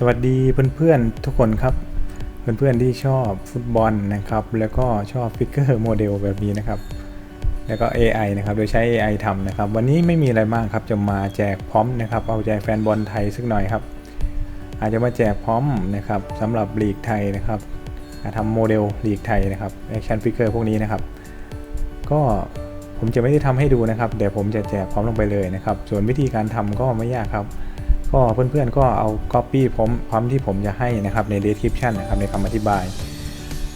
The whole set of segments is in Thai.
สวัสดีเพื่อนๆทุกคนครับ เพื่อนๆที่ชอบฟุตบอลนะครับ แล้วก็ชอบฟิกเกอร์โมเดลแบบนี้นะครับ แล้วก็ AI นะครับ โดยใช้ AI ทำนะครับ วันนี้ไม่มีอะไรมากครับ จะมาแจกพร้อมนะครับ เอาใจแฟนบอลไทยสักหน่อยครับ อาจจะมาแจกพร้อมนะครับสำหรับลีกไทยนะครับอ่าทำโมเดลลีกไทยนะครับแอคชั่นฟิกเกอร์พวกนี้นะครับ ก็ผมจะไม่ได้ทำให้ดูนะครับเดี๋ยวผมจะแจกพร้อมลงไปเลยนะครับ ส่วนวิธีการทำก็ไม่ยากครับ ก็เพื่อนๆก็เอา Copy ผมพร้อมที่ผมจะให้นะครับใน description นะครับในคำอธิบาย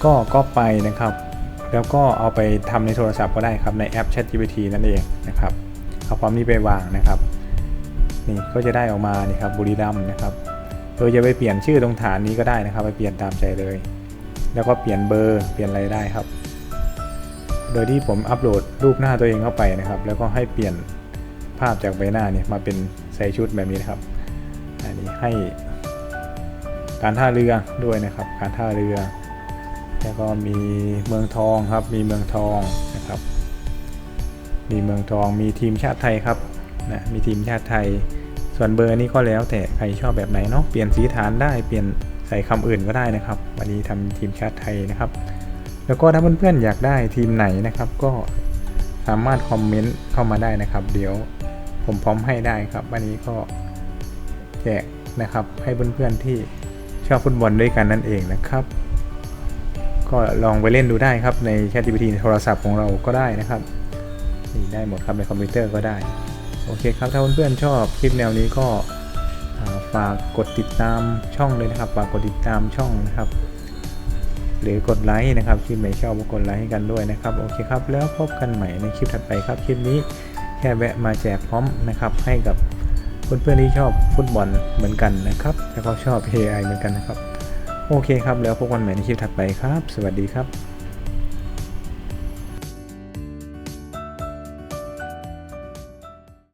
ก็ก็ไปนะครับ แล้วก็เอาไปทำในโทรศัพท์ก็ได้ครับในแอป ChatGPT นั่นเองนะครับเอาพร้อมนี้ไปวางนะครับ นี่ก็จะได้ออกมานี่ครับบุรีรัมนะครับโดยจะไปเปลี่ยนชื่อตรงฐานนี้ก็ได้นะครับ ไปเปลี่ยนตามใจเลย แล้วก็เปลี่ยนเบอร์เปลี่ยนอะไรได้ครับ โดยที่ผมอัปโหลดรูปหน้าตัวเองเข้าไปนะครับ แล้วก็ให้เปลี่ยนภาพจากใบหน้าเนี่ยมาเป็นใส่ชุดแบบนี้นะครับ อันนี้ให้การท่าเรือด้วยนะครับ การท่าเรือ แล้วก็มีเมืองทองครับ มีเมืองทองนะครับ มีเมืองทอง มีทีมชาติไทยครับนะมีทีมชาติไทย ส่วนเบอร์นี้ก็แล้วแต่ใครชอบแบบไหนเนาะ เปลี่ยนสีฐานได้ เปลี่ยนใส่คำอื่นก็ได้นะครับ วันนี้ทำทีมชาติไทยนะครับ แล้วก็ถ้าเพื่อนๆอยากได้ทีมไหนนะครับ ก็สามารถคอมเมนต์เข้ามาได้นะครับ เดี๋ยวผมพร้อมให้ได้ครับ วันนี้ก็ แจกนะครับ ให้เพื่อนๆที่ชอบฟุตบอลด้วยกันนั่นเองนะครับ ก็ลองไปเล่นดูได้ครับใน ChatGPT ในโทรศัพท์ของเราก็ได้นะครับนี่ได้หมดครับในคอมพิวเตอร์ก็ได้ โอเคครับ ถ้าเพื่อนๆชอบคลิปแนวนี้ก็ฝากกดติดตามช่องเลยนะครับ ฝากกดติดตามช่องนะครับ หรือกดไลค์นะครับคลิปไหนชอบก็กดไลค์ให้กันด้วยนะครับ โอเคครับ แล้วพบกันใหม่ในคลิปถัดไปครับ คลิปนี้แค่แวะมาแจกพร้อมนะครับให้กับ เพื่อนๆที่ชอบฟุตบอลเหมือนกันนะครับ แล้วก็ชอบ AI เหมือนกันนะครับ โอเคครับ แล้วพบกันใหม่ในคลิปถัดไปครับ สวัสดีครับ